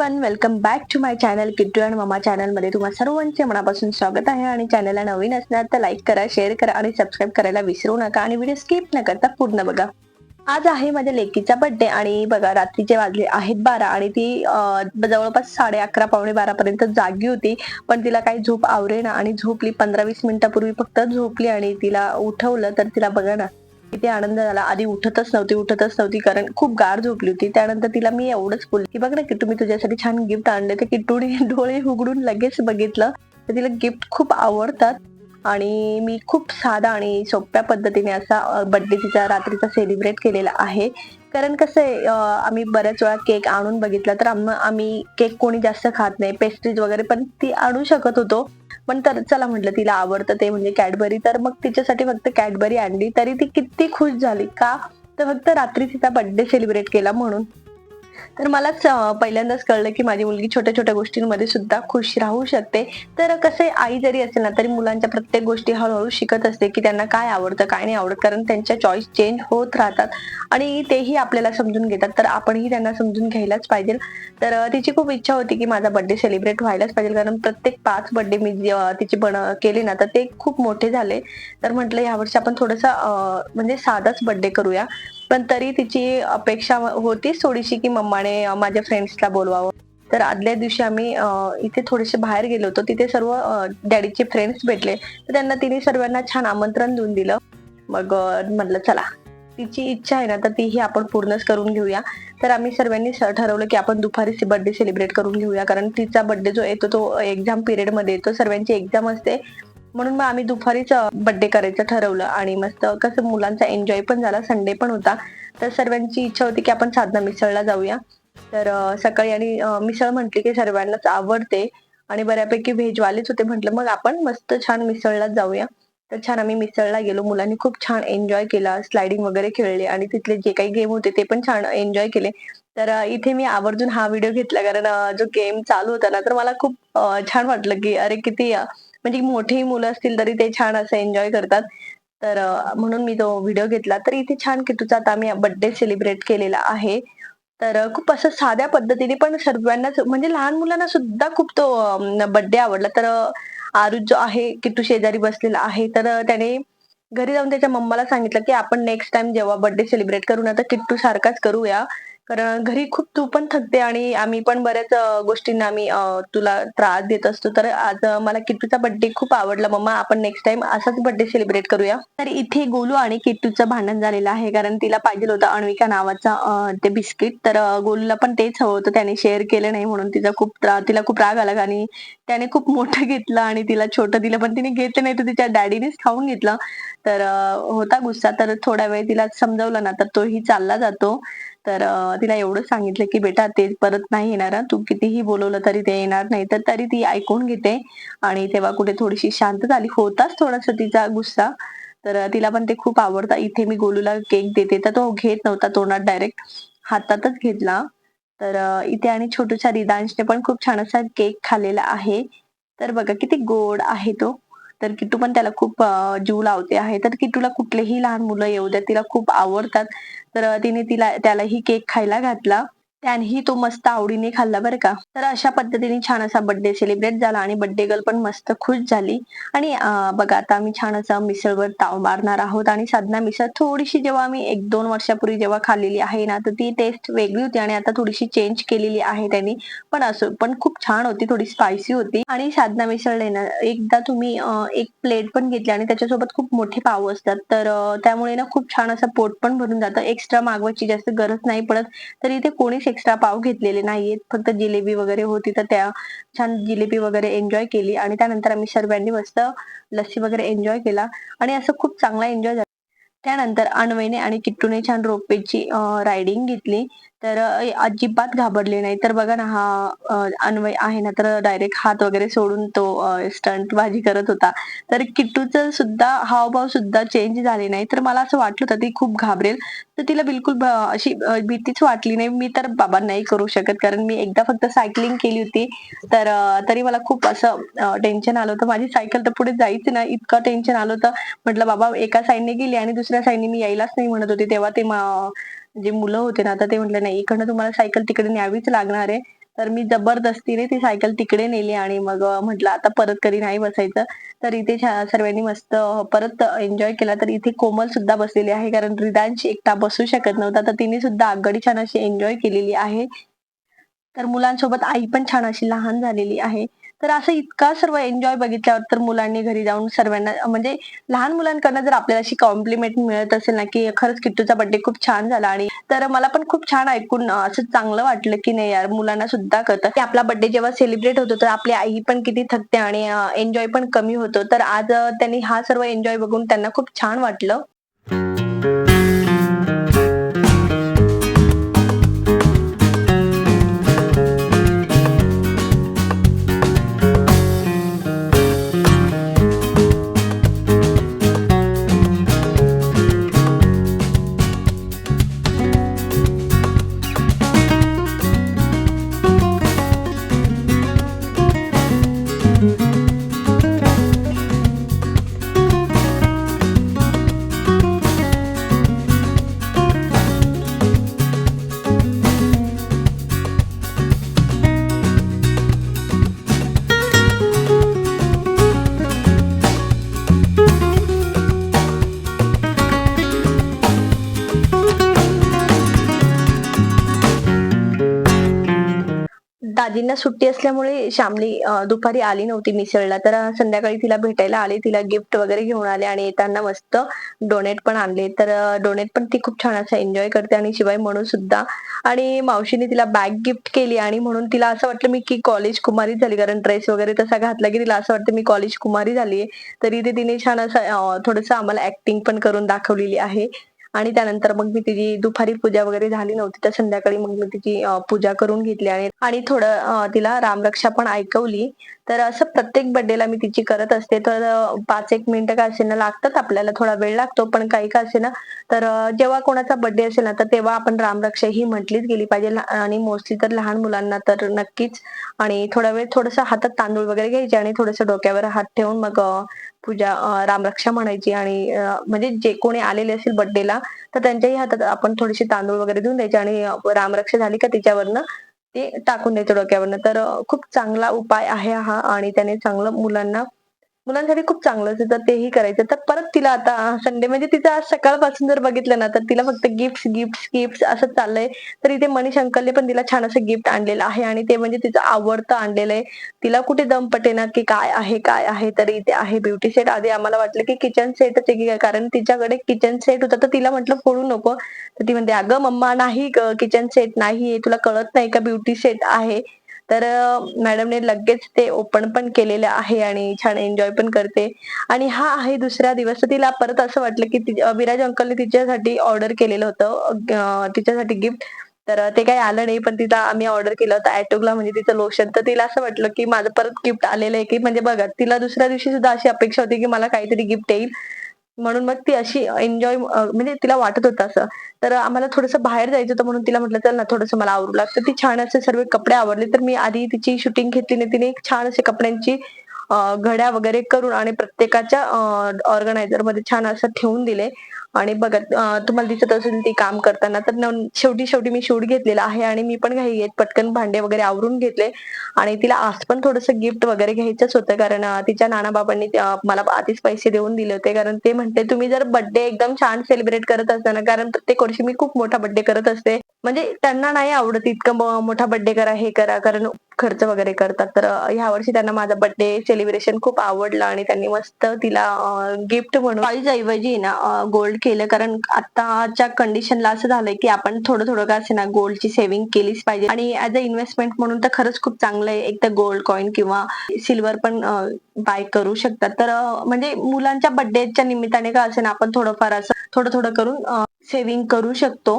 One welcome back to my channel Kittu and मामा चॅनलमध्ये तुम्हा सर्वांचे मनापासून स्वागत आहे. आणि चॅनलला नवीन असणार तर लाईक करा शेअर करा आणि सबस्क्राईब करायला विसरू नका आणि व्हिडिओ स्किप न करता पूर्ण बघा. आज आहे माझ्या लेकीचा बर्थडे आणि बघा रात्रीचे वाजले आहेत बारा आणि ती जवळपास साडे अकरा पावणे बारा पर्यंत जागी होती. पण तिला काही झोप आवरेना आणि झोपली. पंधरा वीस मिनिटापूर्वी फक्त झोपली आणि तिला उठवलं तर तिला बघा ना किती आनंद झाला. आधी उठतच नव्हती उठतच नव्हती कारण खूप गार झोपली होती. त्यानंतर तिला मी एवढंच बोलले की बघ ना किट्टू मी तुझ्यासाठी छान गिफ्ट आणले ते किट्टूने डोळे उघडून लगेच बघितलं. तर तिला गिफ्ट खूप आवडतात. आणि मी खूप साधा आणि सोप्या पद्धतीने असा बर्थडे तिचा रात्रीचा सेलिब्रेट केलेला आहे. कारण कसं आहे आम्ही बऱ्याच वेळा केक आणून बघितला तर आम्ही केक कोणी जास्त खात नाही पेस्ट्रीज वगैरे पण ती आणू शकत होतो. पण तर चला म्हटलं तिला आवडतं ते म्हणजे कॅडबरी तर मग तिच्यासाठी फक्त कॅडबरी आणली तरी ती किती खुश झाली का? तर फक्त रात्री तिचा बर्थडे सेलिब्रेट केला म्हणून. तर मलाच पहिल्यांदाच कळलं की माझी मुलगी छोट्या छोट्या गोष्टींमध्ये सुद्धा खुश राहू शकते. तर कसं आहे, आई जरी असेल ना तरी मुलांच्या प्रत्येक गोष्टी हळूहळू शिकत असते की त्यांना काय आवडतं काय नाही आवडत कारण त्यांच्या चॉईस चेंज होत राहतात. आणि तेही आपल्याला समजून घेतात तर आपणही त्यांना समजून घ्यायलाच पाहिजे. तर तिची खूप इच्छा होती की माझा बर्थडे सेलिब्रेट व्हायलाच पाहिजे कारण प्रत्येक पाच बर्थडे मी तिचे बन केले ना तर ते खूप मोठे झाले. तर म्हटलं यावर्षी आपण थोडंसं म्हणजे साधाच बर्थडे करूया. पण तरी तिची अपेक्षा होतीच थोडीशी की मम्माने माझ्या फ्रेंड्सला बोलवावं. तर आदल्या दिवशी आम्ही इथे थोडेसे बाहेर गेलो होतो. तिथे सर्व डॅडीचे फ्रेंड्स भेटले. तर त्यांना तिने सर्वांना छान आमंत्रण देऊन दिलं. मग म्हटलं चला तिची इच्छा आहे ना तर तीही आपण पूर्णच करून घेऊया. तर आम्ही सर्वांनी ठरवलं की आपण दुपारी बर्थडे सेलिब्रेट करून घेऊया. कारण तिचा बर्थडे जो येतो तो एक्झाम पिरियडमध्ये येतो. सर्वांची एक्झाम असते. म्हणून मग आम्ही दुपारीच बर्थडे करायचं ठरवलं आणि मस्त कसं मुलांचा एन्जॉय पण झाला संडे पण होता. तर सर्वांची इच्छा होती की आपण साधना मिसळला जाऊया. तर सकाळी आणि मिसळ म्हटली की सर्वांनाच आवडते आणि बऱ्यापैकी व्हेजवालेच होते म्हटलं मग आपण मस्त छान मिसळला जाऊया. तर छान आम्ही मिसळला गेलो. मुलांनी खूप छान एन्जॉय केला स्लायडिंग वगैरे खेळले आणि तिथले जे काही गेम होते ते पण छान एन्जॉय केले. तर इथे मी आवर्जून हा व्हिडिओ घेतला कारण जो गेम चालू होता ना तर मला खूप छान वाटलं की अरे किती म्हणजे मोठीही मुलं असतील तरी ते छान असं एन्जॉय करतात. तर म्हणून मी तो व्हिडिओ घेतला. तर इथे छान किटूचा आता आम्ही बर्थडे सेलिब्रेट केलेला आहे. तर खूप असं साध्या पद्धतीने पण सर्वांनाच म्हणजे लहान मुलांना सुद्धा खूप तो बर्थडे आवडला. तर आरुज जो आहे किट्टू शेजारी बसलेला आहे. तर त्याने घरी जाऊन त्याच्या मम्माला सांगितलं की आपण नेक्स्ट टाइम जेव्हा बर्थडे सेलिब्रेट करू ना तर किट्टू सारखाच करूया. कारण घरी खूप तू पण थकते आणि आम्ही पण बऱ्याच गोष्टींना आम्ही तुला त्रास देत असतो. तर आज मला किट्टूचा बर्थडे खूप आवडला. मम्मा आपण नेक्स्ट टाइम असाच बर्थडे सेलिब्रेट करूया. तर इथे गोलू आणि किट्टूचं भांडण झालेलं आहे. कारण तिला पाहिजे होतं अण्विका नावाचा ते बिस्किट तर गोलूला पण तेच हवं होतं. त्याने शेअर केलं नाही म्हणून तिचा खूप तिला खूप राग आला. आणि त्याने खूप मोठं घेतलं आणि तिला छोटं दिलं पण तिने घेतलं नाही. तर तिच्या डॅडीनेच खाऊन घेतलं. तर होता गुस्सा. तर थोडा वेळ तिला समजावलं ना तर तोही चालला जातो. तर तिला एवढं सांगितलं की बेटा ते परत नाही येणार तू कितीही बोलवलं तरी ते येणार नाही. तर तरी ती ऐकून घेते आणि तेव्हा कुठे थोडीशी शांत झाली. होताच थोडासा तिचा गुस्सा. तर तिला पण ते खूप आवडतं. इथे मी गोलूला केक देते. तर तो घेत नव्हता तोंडात डायरेक्ट. हातातच घेतला. तर इथे आणि छोटूच्या रिदांशने पण खूप छान असा केक खाल्लेला आहे. तर बघा किती गोड आहे तो. तर किट्टू पण त्याला खूप जीव लावते आहे. तर किट्टूला कुठलेही लहान मुलं येऊ द्या. तिला खूप आवडतात. तर तिने तिला त्यालाही केक खायला घातला. त्यानेही तो मस्त आवडीने खाल्ला बरं का. तर अशा पद्धतीने छान असा बर्थडे सेलिब्रेट झाला आणि बर्थडे गर्ल पण मस्त खुश झाली. आणि बघा आता आम्ही छान असा मिसळवर ताव मारणार आहोत आणि साधना मिसळ थोडीशी जेव्हा आम्ही एक दोन वर्षापूर्वी जेव्हा खाल्लेली आहे ना तर ती टेस्ट वेगळी होती आणि आता थोडीशी चेंज केलेली आहे त्यांनी. पण असो पण खूप छान होती थोडी स्पायसी होती. आणि साधना मिसळ ना एकदा तुम्ही एक प्लेट पण घेतली आणि त्याच्यासोबत खूप मोठे पाव असतात. तर त्यामुळे ना खूप छान असं पोट पण भरून जातं. एक्स्ट्रा मागवायची जास्त गरज नाही पडत. तर इथे कोणीच एक्स्ट्रा पाव घेतलेले नाहीयेत. फक्त जिलेबी वगैरे होती तर त्या छान जिलेबी वगैरे एन्जॉय केली आणि त्यानंतर आम्ही सर्वांनी मस्त लस्सी वगैरे एन्जॉय केला आणि असं खूप चांगला एन्जॉय झाला. त्यानंतर अण्वयने आणि किट्टूने छान रोपेची रायडिंग घेतली. तर अजिबात घाबरले नाही. तर बघा ना हा अन्वय आहे ना तर डायरेक्ट हात वगैरे सोडून तो स्टंट बाजी करत होता. तर किट्टूचं सुद्धा हावभाव सुद्धा चेंज झाले नाही. तर मला असं वाटलं होतं ती खूप घाबरेल. तर तिला बिलकुल अशी भीतीच वाटली नाही. मी तर बाबा नाही करू शकत कारण मी एकदा फक्त सायकलिंग केली होती. तर तरी मला खूप असं टेन्शन आलं होतं. माझी सायकल तर पुढे जायचं ना इतकं टेन्शन आलं होतं. म्हटलं बाबा एका साईडने गेली आणि दुसऱ्या साईडने मी यायलाच नाही म्हणत होते. तेव्हा ते मा- जे मुलं होते ना आता ते म्हटलं नाही इकडनं तुम्हाला सायकल तिकडे न्यावीच लागणार आहे. तर मी जबरदस्तीने ती सायकल तिकडे नेली आणि मग म्हटलं आता परत कधी नाही बसायचं. तर इथे सर्वांनी मस्त परत एन्जॉय केला. तर इथे कोमल सुद्धा बसलेली आहे कारण रिदांशी एकटा बसू शकत नव्हता. तर तिने सुद्धा आगगाडी छान अशी एन्जॉय केलेली आहे. तर मुलांसोबत आई पण छान अशी लहान झालेली आहे. तर असं इतका सर्व एन्जॉय बघितल्यावर तर मुलांनी घरी जाऊन सर्वांना म्हणजे लहान मुलांकडनं जर आपल्याला अशी कॉम्प्लिमेंट मिळत असेल ना की खरंच किट्टूचा बर्थडे खूप छान झाला आणि तर मला पण खूप छान ऐकून असं चांगलं वाटलं की नाही यार मुलांना सुद्धा कळतं. की आपला बर्थडे जेव्हा सेलिब्रेट होतो तर आपली आई पण किती थकते आणि एन्जॉय पण कमी होतो. तर आज त्यांनी हा सर्व एन्जॉय बघून त्यांना खूप छान वाटलं. दाजींना सुट्टी असल्यामुळे श्यामली दुपारी आली नव्हती मिसळला. तर संध्याकाळी तिला भेटायला आले. तिला गिफ्ट वगैरे घेऊन आले आणि येताना मस्त डोनेट पण आणले. तर डोनेट पण ती खूप छान असं एन्जॉय करते आणि शिवाय म्हणून सुद्धा. आणि मावशीने तिला बॅग गिफ्ट केली आणि म्हणून तिला असं वाटलं मी की कॉलेज कुमारी झाली. कारण ड्रेस वगैरे तसा घातला की तिला असं वाटतं मी कॉलेज कुमारी झालीये. तरी ते तिने छान असं थोडस आम्हाला ऍक्टिंग पण करून दाखवलेली आहे. आणि त्यानंतर मग मी तिची दुपारी पूजा वगैरे झाली नव्हती तर संध्याकाळी मग मी तिची पूजा करून घेतली आणि थोडं तिला रामरक्षा पण ऐकवली. तर असं प्रत्येक बर्थडेला मी तिची करत असते. तर पाच एक मिनिटं का असेना लागतात आपल्याला थोडा वेळ लागतो पण काही का असे ना तर जेव्हा कोणाचा बर्थडे असेल ना तर तेव्हा आपण रामरक्षा ही म्हटलीच गेली पाहिजे. आणि मोस्टली तर लहान मुलांना तर नक्कीच. आणि थोडा वेळ थोडस हातात तांदूळ वगैरे घ्यायचे आणि थोडंसं डोक्यावर हात ठेवून मग पूजा रामरक्षा म्हणायची. आणि म्हणजे जे कोणी आलेले असेल बर्थडेला तर त्यांच्याही हातात आपण थोडीशी तांदूळ वगैरे देऊन द्यायचे. आणि रामरक्षा झाली का त्याच्यावरनं ते टाकून द्यायचं डोक्यावरनं. तर खूप चांगला उपाय आहे हा आणि त्याने चांगलं मुलांना मुलांसाठी खूप चांगलं असतं तर तेही करायचं. तर परत तिला आता संडे म्हणजे तिचं आज सकाळपासून जर बघितलं ना तर तिला फक्त गिफ्ट गिफ्ट गिफ्ट असं चाललंय. तर इथे मनीष अंकलने पण तिला छान असं गिफ्ट आणलेलं आहे आणि ते म्हणजे तिचं आवडतं आणलेलं आहे. तिला कुठे दम पटेना की काय आहे काय आहे तर इथे आहे ब्युटी सेट आधी आम्हाला वाटलं की किचन सेटच आहे की काय कारण तिच्याकडे किचन सेट होता तर तिला म्हटलं फोडू नको. तर ती म्हणते अगं मम्मा नाही किचन सेट नाहीये. तुला कळत नाही का ब्युटी सेट आहे? तर मॅडमने लगेच ते ओपन पण केलेलं आहे आणि छान एन्जॉय पण करते. आणि हा आहे दुसरा दिवस. तर तिला परत असं वाटलं की विराज अंकलने तिच्यासाठी ऑर्डर केलेलं होतं. तिच्यासाठी गिफ्ट तर ते काही आलं नाही पण तिला आम्ही ऑर्डर केलं होतं ऍटोगला म्हणजे तिचं लोशन तर तिला असं वाटलं की माझं परत गिफ्ट आलेलं आहे की म्हणजे बघा तिला दुसऱ्या दिवशी सुद्धा अशी अपेक्षा होती की मला काहीतरी गिफ्ट येईल. म्हणून मग ती अशी एन्जॉय म्हणजे तिला वाटत होतं असं. तर आम्हाला थोडंसं बाहेर जायचं होतं म्हणून तिला म्हटलं चल ना थोडंसं मला आवरू लागतं. ती छान असे सर्व कपडे आवडले तर मी आधी तिची शूटिंग घेतली नाही तिने एक छान असे कपड्यांची घड्या वगैरे करून आणि प्रत्येकाच्या ऑर्गनायझरमध्ये छान असं ठेवून दिले. आणि बघत तुम्हाला दिसत असेल ती काम करताना तर शेवटी शेवटी मी शूट घेतलेला आहे आणि मी पण घाई घेत पटकन भांडे वगैरे आवरून घेतले आणि तिला आज पण थोडंसं गिफ्ट वगैरे घ्यायचंच होतं कारण तिच्या नाना बाबांनी मला आधीच पैसे देऊन दिले होते. कारण ते म्हणते तुम्ही जर बर्थडे एकदम छान सेलिब्रेट करत असताना कारण प्रत्येक वर्षी मी खूप मोठा बर्थडे करत असते. म्हणजे त्यांना नाही आवडत इतकं मोठा बर्थडे करा हे करा कारण खर्च वगैरे करतात. तर ह्या वर्षी त्यांना माझा बर्थडे सेलिब्रेशन खूप आवडलं आणि त्यांनी मस्त तिला गिफ्ट म्हणून. ऐवजी ना गोल्ड केलं. कारण आताच्या कंडिशनला असं झालंय की आपण थोडं थोडं का असे ना गोल्डची सेव्हिंग केलीच पाहिजे. आणि ऍज अ इन्व्हेस्टमेंट म्हणून तर खरंच खूप चांगलं आहे. एक तर गोल्ड कॉईन किंवा सिल्वर पण बाय करू शकतात. तर म्हणजे मुलांच्या बर्थडेच्या निमित्ताने का असे ना आपण थोडंफार असं थोडं थोडं करून सेव्हिंग करू शकतो.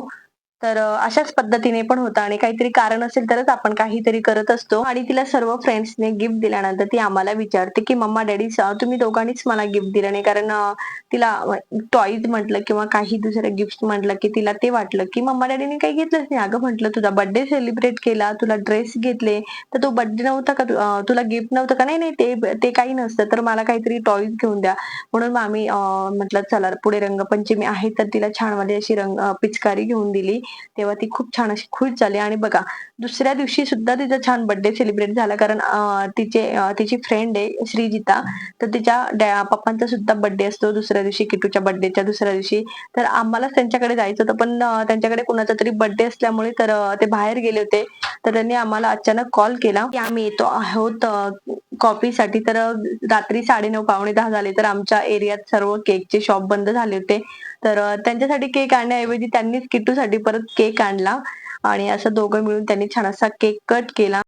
तर अशाच पद्धतीने पण होतं आणि काहीतरी कारण असेल तरच आपण काहीतरी करत असतो. आणि तिला सर्व फ्रेंड्सने गिफ्ट दिल्यानंतर ती आम्हाला विचारते की मम्मा डॅडी तुम्ही दोघांनीच मला गिफ्ट दिलं नाही. कारण तिला टॉईज म्हटलं किंवा काही दुसरं गिफ्ट म्हटलं की तिला ते वाटलं की मम्मा डॅडीने काही घेतलंच नाही. अगं म्हटलं तुझा बर्थडे सेलिब्रेट केला तुला ड्रेस घेतले तर तो बर्थडे नव्हता का तुला गिफ्ट नव्हतं का? नाही नाही ते ते काही नसतं तर मला काहीतरी टॉईज घेऊन द्या. म्हणून मग आम्ही म्हटलं चला पुढे रंगपंचमी आहे तर तिला छानमध्ये अशी रंग पिचकारी घेऊन दिली. तेव्हा ती खूप छान अशी खुश झाली. आणि बघा दुसऱ्या दिवशी सुद्धा तिचा छान बर्थडे सेलिब्रेट झाला. कारण तिचे तिची फ्रेंड आहे श्रीजिता. तर तिच्या पप्पांचा सुद्धा बर्थडे असतो दुसऱ्या दिवशी किटूच्या बर्थडेच्या दुसऱ्या दिवशी. तर आम्हालाच त्यांच्याकडे जायचं होतं. पण त्यांच्याकडे कुणाचा तरी बर्थडे असल्यामुळे तर ते बाहेर गेले होते. तर त्यांनी आम्हाला अचानक कॉल केला. की आम्ही येतो आहोत कॉफीसाठी तर रात्री रात्री साडेनऊ पावणे दहा झाले. तर आमच्या एरियात सर्व केकचे शॉप बंद झाले होते. तर त्यांच्यासाठी केक आणण्याऐवजी त्यांनीच किट्टूसाठी परत केक आणला आणि असं दोघं मिळून त्यांनी छान असा केक कट केला.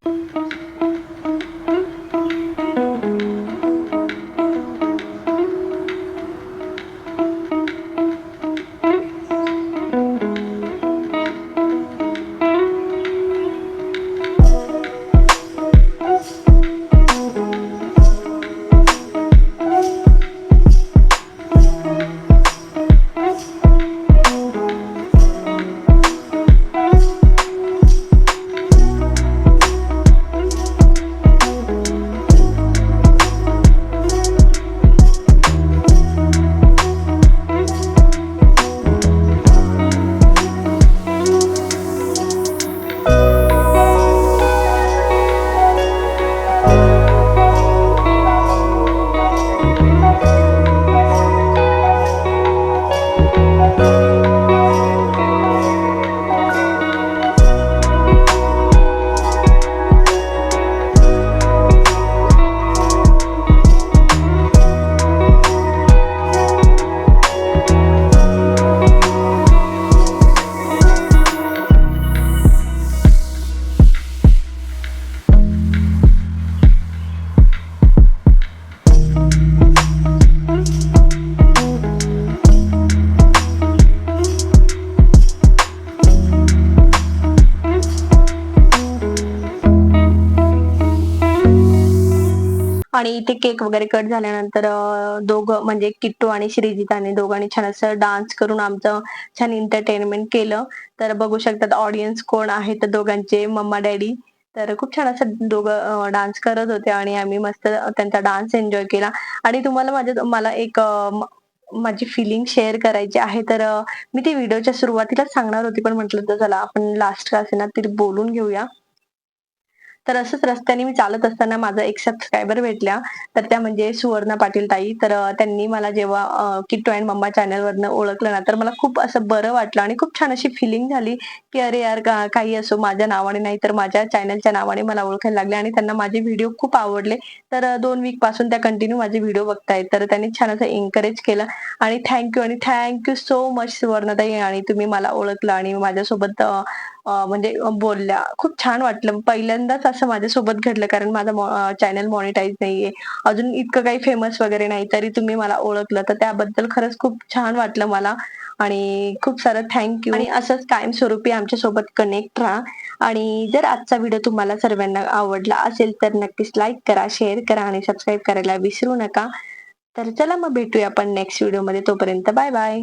ते केक वगैरे कट झाल्यानंतर दोघं म्हणजे किट्टू आणि श्रीजिताने दोघांनी छान असं डान्स करून आमचं छान एंटरटेनमेंट केलं. तर बघू शकतात ऑडियन्स कोण आहे तर दोघांचे मम्मा डॅडी तर खूप छान असं दोघं डान्स करत होते आणि आम्ही मस्त त्यांचा डान्स एन्जॉय केला. आणि तुम्हाला माझ्या मला एक माझी फिलिंग शेअर करायची आहे तर मी ती व्हिडिओच्या सुरुवातीलाच सांगणार होती पण म्हटलं तर चला आपण लास्ट का असेना तरी बोलून घेऊया. तर असंच रस्त्याने मी चालत असताना माझा एक सबस्क्रायबर भेटल्या. तर त्या म्हणजे सुवर्णा पाटील ताई. तर त्यांनी मला जेव्हा अं, किट्टू अँड मम्मा चॅनलवरनं ओळखलं ना तर मला खूप असं बरं वाटलं आणि खूप छान अशी फिलिंग झाली की अरे यार काही असो माझ्या नावाने नाही तर माझ्या चॅनलच्या नावाने मला ओळखायला लागले आणि त्यांना माझे व्हिडिओ खूप आवडले. तर दोन वीकपासून त्या कंटिन्यू माझे व्हिडिओ बघतायत. तर त्यांनी छान असं एनकरेज केलं आणि थँक्यू आणि थँक्यू सो मच सुवर्णताई आणि तुम्ही मला ओळखलं आणि माझ्यासोबत म्हणजे बोलल्या. खूप छान वाटलं. पहिल्यांदाच असं माझ्यासोबत घडलं कारण माझा चॅनल मॉनिटाईज नाहीये. अजून इतकं काही फेमस वगैरे नाही तरी तुम्ही मला ओळखलं. तर त्याबद्दल खरंच खूप छान वाटलं मला. आणि खूप सारं थँक्यू आणि असंच कायमस्वरूपी आमच्यासोबत कनेक्ट राहा. आणि जर आजचा व्हिडिओ तुम्हाला सर्वांना आवडला असेल तर नक्कीच लाईक करा शेअर करा आणि सबस्क्राईब करायला विसरू नका. तर चला मग भेटूया आपण नेक्स्ट व्हिडिओमध्ये तोपर्यंत बाय बाय